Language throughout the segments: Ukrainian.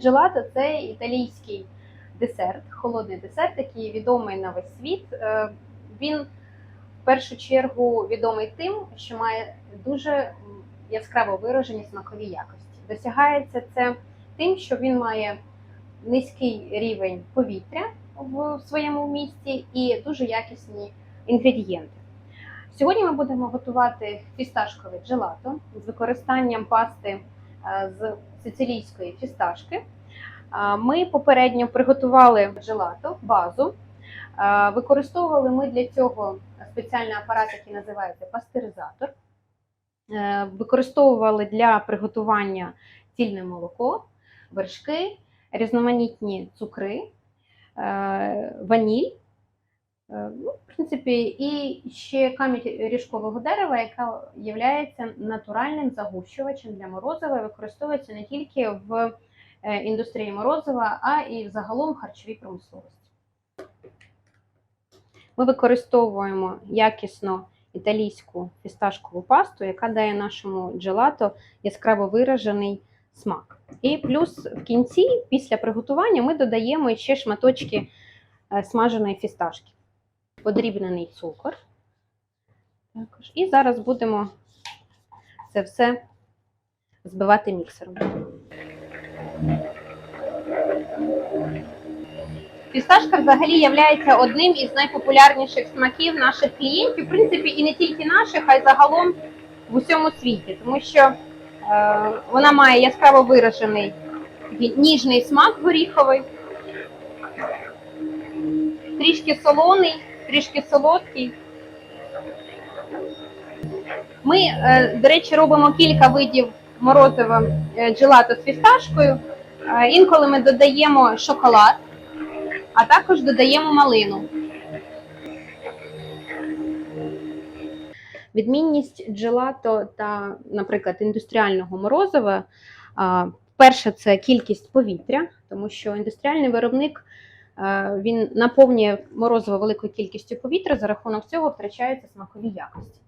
Джелато це італійський десерт, холодний десерт, який відомий на весь світ. Е, Він в першу чергу відомий тим, що має дуже яскраво виражені смакові якості. Досягається це тим, що він має низький рівень повітря в своєму вмісті і дуже якісні інгредієнти. Сьогодні ми будемо готувати фісташкове джелато з використанням пасти з сицилійської фісташки. Ми попередньо приготували джелато, базу. Використовували ми для цього спеціальний апарат, який називається пастеризатор. Е, Використовували для приготування цільне молоко, вершки, різноманітні цукри, е, ваніль. Е, Ну, в принципі, і ще камінь ріжкового дерева, яка є натуральним загущувачем для морозива, використовується не тільки в е, індустрії морозива, а і загалом в харчовій промисловості. Ми використовуємо якісно італійську фісташкову пасту, яка дає нашому джелато яскраво виражений смак. І плюс в кінці, після приготування, ми додаємо ще шматочки е, смаженої фісташки, подрібнений цукор. Також. І зараз будемо це все збивати міксером. Фісташка взагалі є одним із найпопулярніших смаків наших клієнтів, в принципі, і не тільки наших, а й загалом в усьому світі, тому що е, вона має яскраво виражений ніжний смак горіховий, трішки солоний, трішки солодкий. Ми, е, до речі, робимо кілька видів морозива е, джелато з фісташкою. Е, Інколи ми додаємо шоколад, а також додаємо малину. Відмінність джелато та, наприклад, індустріального морозива. Перше, це кількість повітря, тому що індустріальний виробник він наповнює морозиво великою кількістю повітря, за рахунок цього втрачаються смакові якості.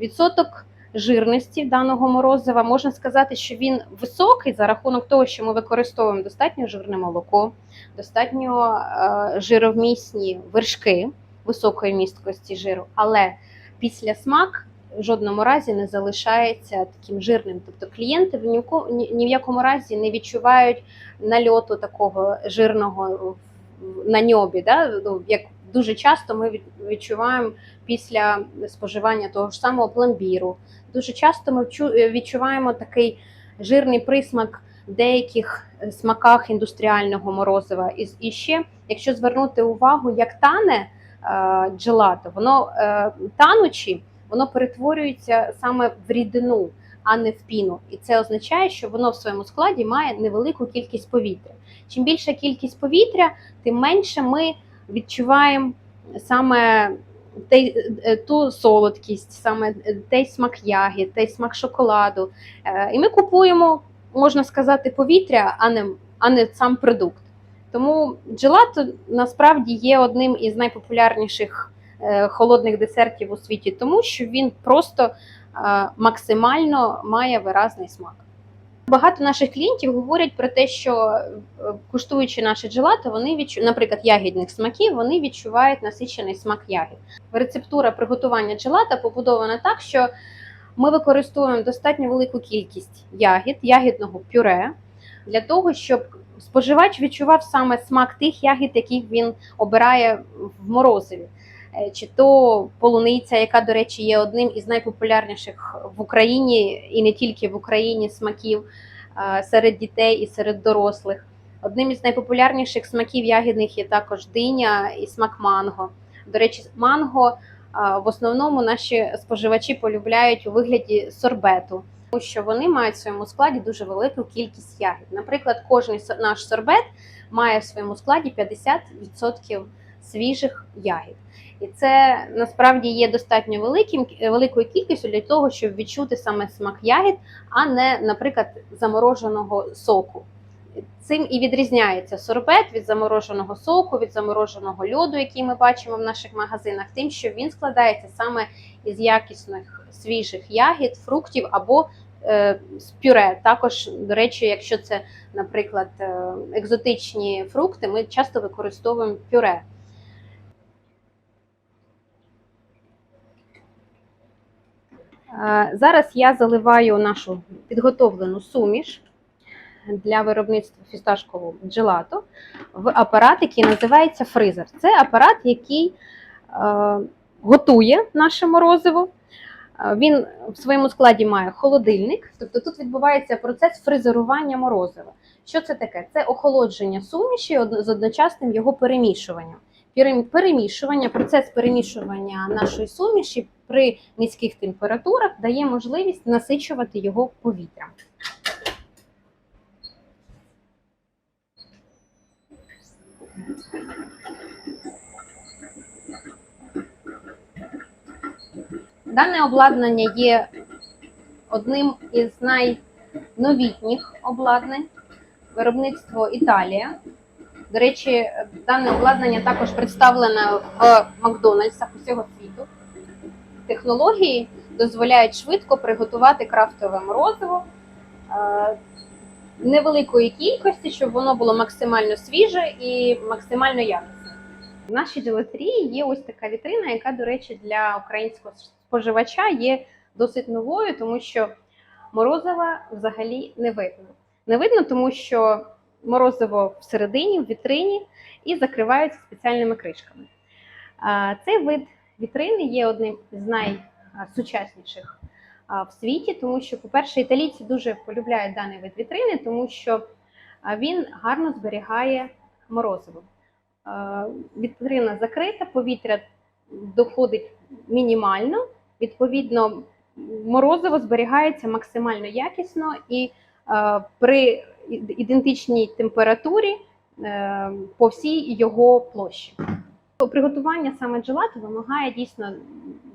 Відсоток жирності даного морозива можна сказати, що він високий за рахунок того, що ми використовуємо достатньо жирне молоко, достатньо е, жировмісні вершки високої місткості жиру, але після смак в жодному разі не залишається таким жирним. Тобто клієнти в ні в якому разі не відчувають нальоту такого жирного в- на ньобі. Да? Ну, як дуже часто ми відчуваємо після споживання того ж самого пломбіру. Дуже часто ми вчу- відчуваємо такий жирний присмак в деяких е, смаках індустріального морозива. І, ще, якщо звернути увагу, як тане е, джелато, воно е, танучи, воно перетворюється саме в рідину, а не в піну. І це означає, що воно в своєму складі має невелику кількість повітря. Чим більша кількість повітря, тим менше ми відчуваємо саме е, ту солодкість, саме той смак ягід, той смак шоколаду. Е, І ми купуємо, можна сказати, повітря, а не, а не сам продукт. Тому джелато насправді є одним із найпопулярніших е, холодних десертів у світі, тому що він просто е, максимально має виразний смак. Багато наших клієнтів говорять про те, що е, куштуючи наше джелато, вони відчу... наприклад, ягідних смаків, вони відчувають насичений смак ягід. Рецептура приготування джелата побудована так, що ми використовуємо достатньо велику кількість ягід, ягідного пюре для того, щоб споживач відчував саме смак тих ягід, яких він обирає в морозиві. Е, Чи то полуниця, яка, до речі, є одним із найпопулярніших в Україні і не тільки в Україні смаків е, серед дітей і серед дорослих. Одним із найпопулярніших смаків ягідних є також диня і смак манго. До речі, манго е, в основному наші споживачі полюбляють у вигляді сорбету, тому що вони мають в своєму складі дуже велику кількість ягід. Наприклад, кожен наш сорбет має в своєму складі 50% свіжих ягід. І це насправді є достатньо великим, великою кількістю для того, щоб відчути саме смак ягід, а не, наприклад, замороженого соку. Цим і відрізняється сорбет від замороженого соку, від замороженого льоду, який ми бачимо в наших магазинах, тим, що він складається саме із якісних свіжих ягід, фруктів або е, з пюре. Також, до речі, якщо це, наприклад, е, екзотичні фрукти, ми часто використовуємо пюре. Зараз я заливаю нашу підготовлену суміш для виробництва фісташкового джелато в апарат, який називається фризер. Це апарат, який е, готує наше морозиво. Е, Він в своєму складі має холодильник, тобто тут відбувається процес фрезерування морозива. Що це таке? Це охолодження суміші з одночасним його перемішуванням. Перем- Перемішування, процес перемішування нашої суміші при низьких температурах дає можливість насичувати його повітрям. Дане обладнання є одним із найновітніх обладнань. Виробництво Італія. До речі, дане обладнання також представлене в Макдональдсах усього світу. Технології дозволяють швидко приготувати крафтове морозиво е, невеликої кількості, щоб воно було максимально свіже і максимально якісне. В нашій джелатерії є ось така вітрина, яка, до речі, для українського споживача є досить новою, тому що морозива взагалі не видно. Не видно, тому що морозиво всередині, в вітрині і закриваються спеціальними кришками. Цей вид вітрини є одним з найсучасніших в світі, тому що, по-перше, італійці дуже полюбляють даний вид вітрини, тому що він гарно зберігає морозиво. Вітрина закрита, повітря доходить мінімально, відповідно, морозиво зберігається максимально якісно і при ідентичній температурі е, по всій його площі. Приготування саме джелату вимагає дійсно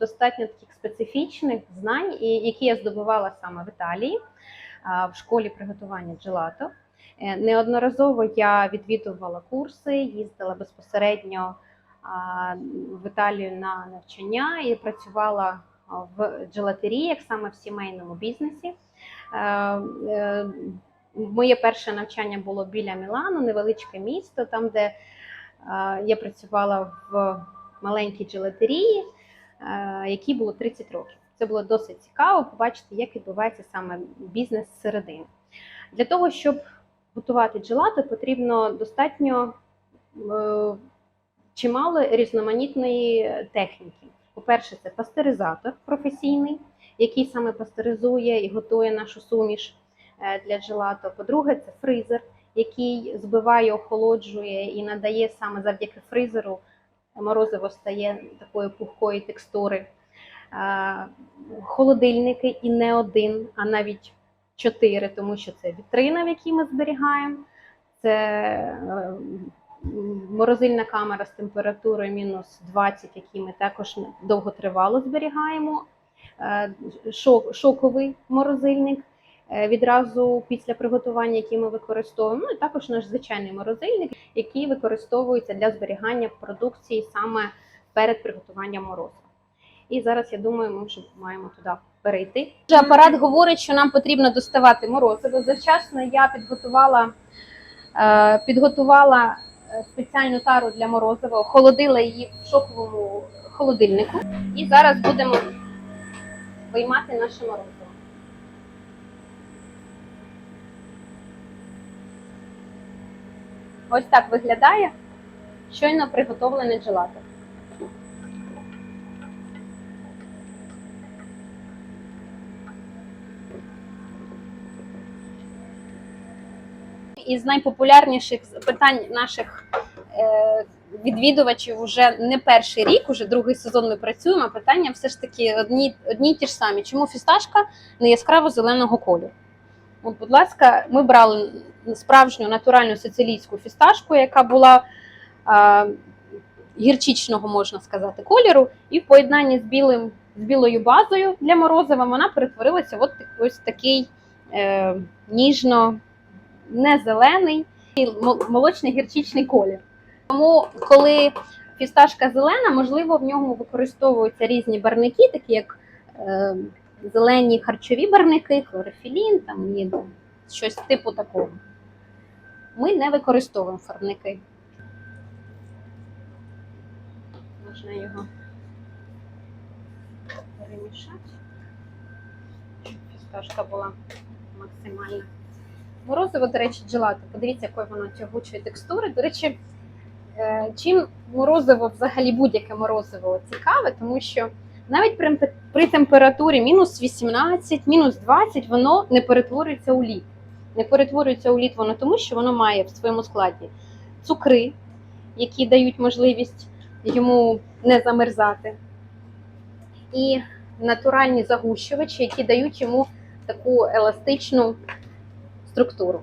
достатньо таких специфічних знань, які я здобувала саме в Італії в школі приготування джелато. Е, Неодноразово я відвідувала курси, їздила безпосередньо в Італію на навчання і працювала в джелатеріях саме в сімейному бізнесі. Моє перше навчання було біля Мілану, невеличке місто, там, де е, я працювала в маленькій джелатерії, е, якій було 30 років. Це було досить цікаво побачити, як відбувається саме бізнес зсередини. Для того, щоб готувати джелато, потрібно достатньо е, чимало різноманітної техніки. По-перше, це пастеризатор професійний, який саме пастеризує і готує нашу суміш для джелато. По-друге, це фризер, який збиває, охолоджує і надає саме завдяки фризеру морозиво стає такої пухкої текстури. Е, Холодильники і не один, а навіть чотири, тому що це вітрина, в якій ми зберігаємо. Це е, морозильна камера з температурою мінус 20, які ми також довготривало зберігаємо. Е, шок, шоковий морозильник е, відразу після приготування, який ми використовуємо. Ну і також наш звичайний морозильник, який використовується для зберігання продукції саме перед приготуванням морозива. І зараз я думаю, ми вже маємо туди перейти. Апарат говорить, що нам потрібно доставати морозиво. Завчасно я підготувала, е, підготувала е, спеціальну тару для морозива, охолодила її в шоковому холодильнику. І зараз будемо виймати наше морозиво. Ось так виглядає щойно приготовлене джелато. Із найпопулярніших питань наших е, відвідувачів вже не перший рік, уже другий сезон ми працюємо. Питання все ж таки одні, одні й ті ж самі. Чому фісташка не яскраво зеленого кольору? Будь ласка, ми брали справжню натуральну сицилійську фісташку, яка була е, гірчичного, можна сказати, кольору, і в поєднанні з білим з білою базою для морозива вона перетворилася в ось такий е, ніжно не зелений, молочний гірчичний колір. Тому, коли фісташка зелена, можливо, в ньому використовуються різні барники, такі як е, зелені харчові барвники, хлорофілін там і щось типу такого. Ми не використовуємо фарбники. Можна його перемішати, щоб фісташка була максимальна. Морозиво, до речі, джелато. Подивіться, якої воно тягучої текстури. До речі, е, чим морозиво, взагалі будь-яке морозиво цікаве, тому що навіть при, при температурі мінус 18, мінус 20 воно не перетворюється у лід. Не перетворюється у лід воно тому, що воно має в своєму складі цукри, які дають можливість йому не замерзати, і натуральні загущувачі, які дають йому таку еластичну структуру.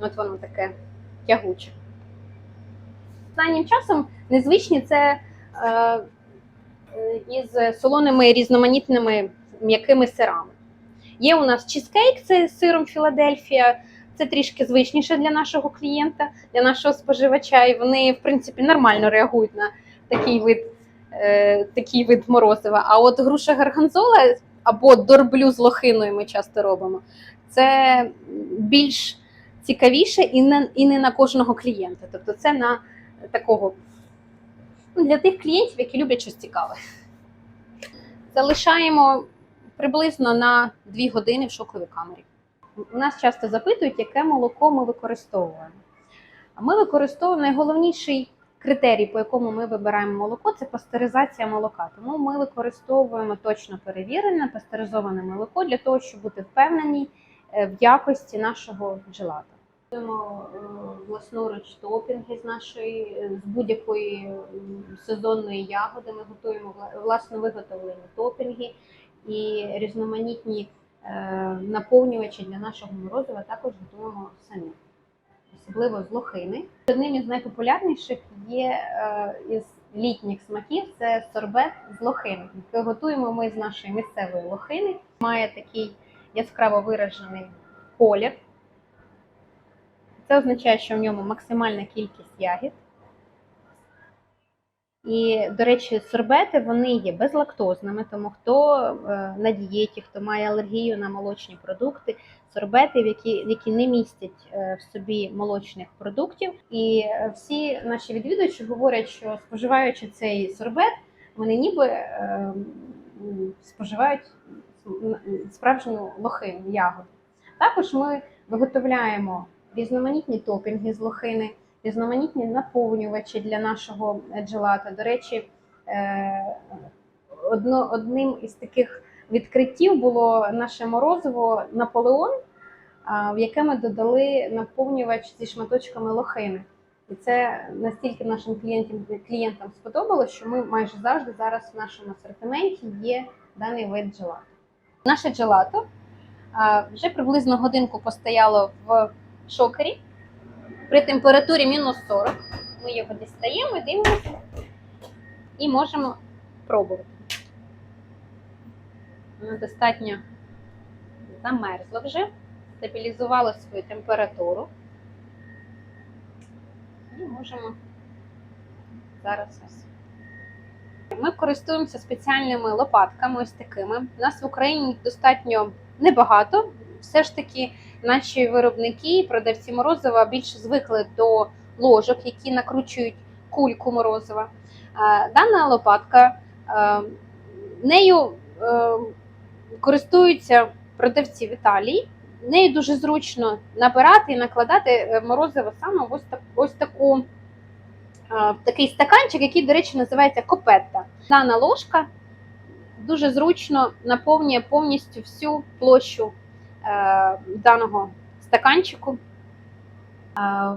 От воно таке тягуче. Останнім часом незвичні це е, із солоними різноманітними м'якими сирами. Є у нас чізкейк це з сиром Філадельфія. Це трішки звичніше для нашого клієнта, для нашого споживача, і вони, в принципі, нормально реагують на такий вид, е, такий вид морозива. А от груша гарганзола або дорблю з лохиною ми часто робимо. Це більш цікавіше і не, і не на кожного клієнта. Тобто це на такого для тих клієнтів, які люблять щось цікаве. Залишаємо приблизно на 2 години в шоковій камері. У нас часто запитують, яке молоко ми використовуємо. Ми використовуємо найголовніший критерій, по якому ми вибираємо молоко, це пастеризація молока. Тому ми використовуємо точно перевірене пастеризоване молоко для того, щоб бути впевнені е, в якості нашого джелата. Готуємо е, власноруч топінги з нашої е, з будь-якої сезонної ягоди. Ми готуємо вла- власно виготовлені топінги і різноманітні е, наповнювачі для нашого морозива також готуємо самі, особливо з лохини. Одним із найпопулярніших є із літніх смаків це сорбет з лохини. який Готуємо ми з нашої місцевої лохини. Має такий яскраво виражений колір. Це означає, що в ньому максимальна кількість ягід. І, до речі, сорбети вони є безлактозними, тому хто е, на дієті, хто має алергію на молочні продукти, сорбети, які, які не містять е, в собі молочних продуктів. І е, всі наші відвідувачі говорять, що споживаючи цей сорбет, вони ніби споживають справжню лохину, ягоду. Також ми виготовляємо різноманітні топінги з лохини, різноманітні наповнювачі для нашого джелата. До речі, е, одно, одним із таких відкриттів було наше морозиво Наполеон, в яке ми додали наповнювач зі шматочками лохини. І це настільки нашим клієнтам, клієнтам сподобалось, що ми майже завжди зараз в нашому асортименті є даний вид джелато. Наше джелато вже приблизно годинку постояло в шокері при температурі мінус 40. Ми його дістаємо, дивимося і можемо пробувати. Воно достатньо замерзло вже, стабілізувало свою температуру. І можемо зараз ось. Ми користуємося спеціальними лопатками, ось такими. У нас в Україні достатньо небагато. Все ж таки, наші виробники, продавці морозива більше звикли до ложок, які накручують кульку морозива. Е, Дана лопатка, е, нею е, користуються продавці в Італії. Нею дуже зручно набирати і накладати морозиво саме в ось, так, ось таку, в такий стаканчик, який, до речі, називається копетта. Дана ложка дуже зручно наповнює повністю всю площу даного стаканчику. Е,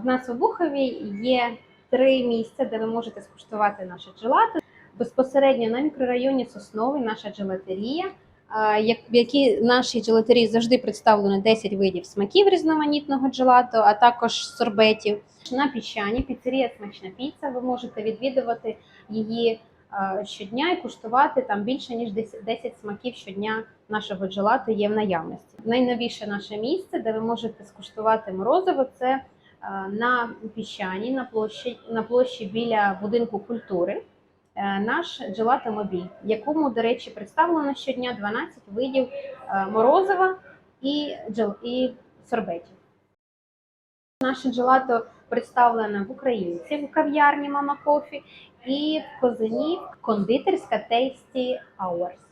В нас в Обухові є три місця, де ви можете скуштувати наше джелато. Безпосередньо на мікрорайоні Сосновий, наша джелатерія, е, в якій нашій джелатерії завжди представлено 10 видів смаків різноманітного джелато, а також сорбетів. На піщані піцерія смачна піца. Ви можете відвідувати її е, щодня і куштувати там більше ніж 10 10 смаків щодня нашого джелато є в наявності. Найновіше наше місце, де ви можете скуштувати морозиво, це е, на піщані, на площі, на площі біля будинку культури. е, наш Gelato Мобіль, в якому, до речі, представлено щодня 12 видів е, морозива і, джел- і сорбетів. Наше джелато представлене в українці в кав'ярні Мама Кофі і в Козині кондитерська Tasty Hours.